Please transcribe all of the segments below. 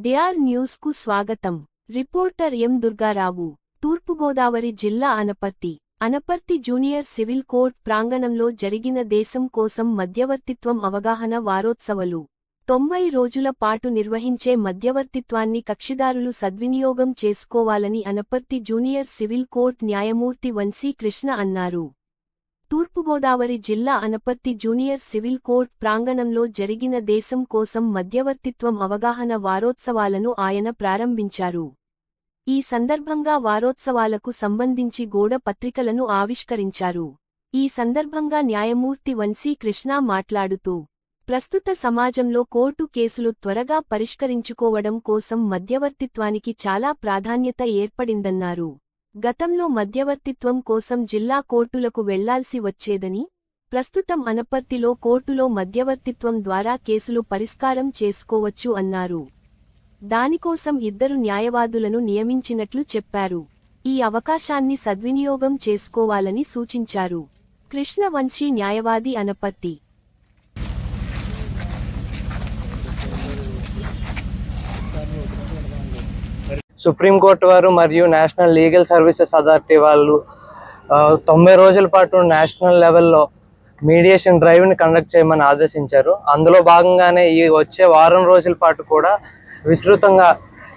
DR న్యూస్కు స్వాగతం. Reporter ఎం దుర్గారావు తూర్పుగోదావరి జిల్లా Anaparthi Anaparthi junior civil court ప్రాంగణంలో జరిగిన దేశం కోసం మధ్యవర్తిత్వం అవగాహన వారోత్సవలు. తొంభై రోజుల పాటు నిర్వహించే మధ్యవర్తిత్వాన్ని కక్షిదారులు సద్వినియోగం చేసుకోవాలని అనపర్తి జూనియర్ సివిల్ కోర్ట్ న్యాయమూర్తి వంశీ కృష్ణ అన్నారు. తూర్పుగోదావరి జిల్లా అనపర్తి జూనియర్ సివిల్ కోర్ట్ ప్రాంగణంలో జరిగిన దేశం కోసం మధ్యవర్తిత్వం అవగాహన వారోత్సవాలను ఆయన ప్రారంభించారు. ఈ సందర్భంగా వారోత్సవాలకు సంబంధించి గోడ పత్రికలను ఆవిష్కరించారు. ఈ సందర్భంగా న్యాయమూర్తి వంశీ కృష్ణ మాట్లాడుతూ ప్రస్తుత సమాజంలో కోర్టు కేసులు త్వరగా పరిష్కరించుకోవడం కోసం మధ్యవర్తిత్వానికి చాలా ప్రాధాన్యత ఏర్పడిందన్నారు. గతంలో మధ్యవర్తిత్వం కోసం జిల్లా కోర్టులకు వెళ్ళాల్సి వచ్చేదని ప్రస్తుతం అనపర్తిలో కోర్టులో మధ్యవర్తిత్వం ద్వారా కేసులు పరిష్కారం చేసుకోవచ్చు అన్నారు. దానికోసం ఇద్దరు న్యాయవాదులను నియమించినట్లు చెప్పారు. ఈ అవకాశాన్ని సద్వినియోగం చేసుకోవాలని సూచించారు. కృష్ణవంశీ న్యాయవాది అనపర్తి సుప్రీంకోర్టు వారు మరియు నేషనల్ లీగల్ సర్వీసెస్ అథారిటీ వాళ్ళు తొంభై రోజుల పాటు నేషనల్ లెవెల్లో మీడియేషన్ డ్రైవ్ని కండక్ట్ చేయమని ఆదేశించారు. అందులో భాగంగానే ఈ వచ్చే వారం రోజుల పాటు కూడా విస్తృతంగా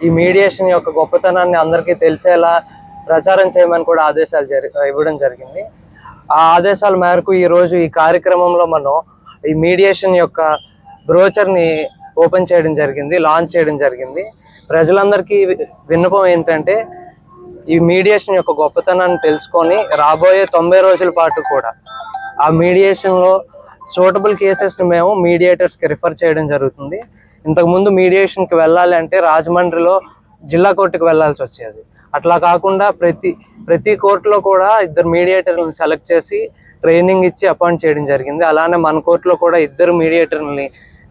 ఈ మీడియేషన్ యొక్క గొప్పతనాన్ని అందరికీ తెలిసేలా ప్రచారం చేయమని కూడా ఆదేశాలు జరి ఇవ్వడం జరిగింది. ఆ ఆదేశాల మేరకు ఈరోజు ఈ కార్యక్రమంలో మనం ఈ మీడియేషన్ యొక్క బ్రోచర్ని ఓపెన్ చేయడం జరిగింది లాంచ్ చేయడం జరిగింది. ప్రజలందరికీ విన్నపం ఏంటంటే ఈ మీడియేషన్ యొక్క గొప్పతనాన్ని తెలుసుకొని రాబోయే తొంభై రోజుల పాటు కూడా ఆ మీడియేషన్లో సూటబుల్ కేసెస్ని మేము మీడియేటర్స్కి రిఫర్ చేయడం జరుగుతుంది. ఇంతకుముందు మీడియేషన్కి వెళ్ళాలి అంటే రాజమండ్రిలో జిల్లా కోర్టుకు వెళ్ళాల్సి వచ్చేది. అట్లా కాకుండా ప్రతి ప్రతి కోర్టులో కూడా ఇద్దరు మీడియేటర్లను సెలెక్ట్ చేసి ట్రైనింగ్ ఇచ్చి అపాయింట్ చేయడం జరిగింది. అలానే మన కోర్టులో కూడా ఇద్దరు మీడియేటర్ని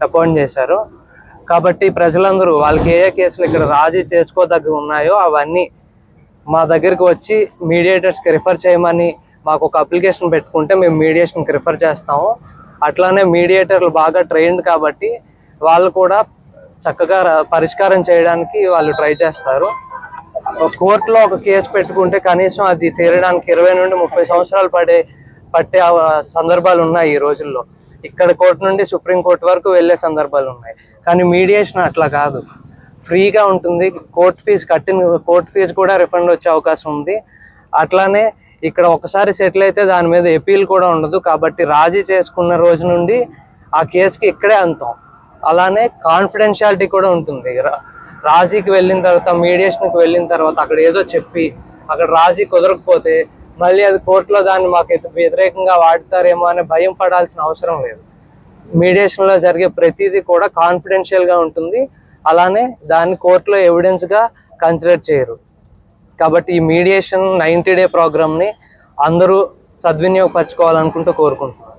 అపాయింట్ చేశారు. కాబట్టి ప్రజలందరూ వాళ్ళకి ఏ ఏ కేసులు ఇక్కడ రాజీ చేసుకోదగ్గ ఉన్నాయో అవన్నీ మా దగ్గరికి వచ్చి మీడియేటర్స్కి రిఫర్ చేయమని మాకు ఒక అప్లికేషన్ పెట్టుకుంటే మేము మీడియేషన్కి రిఫర్ చేస్తాము. అట్లానే మీడియేటర్లు బాగా ట్రైన్డ్ కాబట్టి వాళ్ళు కూడా చక్కగా పరిష్కారం చేయడానికి వాళ్ళు ట్రై చేస్తారు. ఒక కోర్టులో ఒక కేసు పెట్టుకుంటే కనీసం అది తీరడానికి ఇరవై నుండి ముప్పై సంవత్సరాలు పడే పట్టే సందర్భాలు ఉన్నాయి ఈ రోజుల్లో. ఇక్కడ కోర్టు నుండి సుప్రీంకోర్టు వరకు వెళ్ళే సందర్భాలు ఉన్నాయి. కానీ మీడియేషన్ అట్లా కాదు. ఫ్రీగా ఉంటుంది. కోర్ట్ ఫీజు కట్టిన కోర్ట్ ఫీజు కూడా రిఫండ్ వచ్చే అవకాశం ఉంది. అట్లానే ఇక్కడ ఒకసారి సెటిల్ అయితే దాని మీద ఎపీల్ కూడా ఉండదు. కాబట్టి రాజీ చేసుకున్న రోజు నుండి ఆ కేసుకి ఇక్కడే అంతాం. అలానే కాన్ఫిడెన్షియాలిటీ కూడా ఉంటుంది. రా- రాజీకి వెళ్ళిన తర్వాత మీడియేషన్కి వెళ్ళిన తర్వాత అక్కడ ఏదో చెప్పి అక్కడ రాజీ కుదరకపోతే మళ్ళీ అది కోర్టులో దాన్ని మాకు వ్యతిరేకంగా వాడతారేమో అనే భయం పడాల్సిన అవసరం లేదు. మీడియేషన్లో జరిగే ప్రతిదీ కూడా కాన్ఫిడెన్షియల్గా ఉంటుంది. అలానే దాన్ని కోర్టులో ఎవిడెన్స్గా కన్సిడర్ చేయరు. కాబట్టి ఈ మీడియేషన్ నైంటీ డే ప్రోగ్రామ్ని అందరూ సద్వినియోగపరచుకోవాలనుకుంటూ కోరుకుంటున్నాను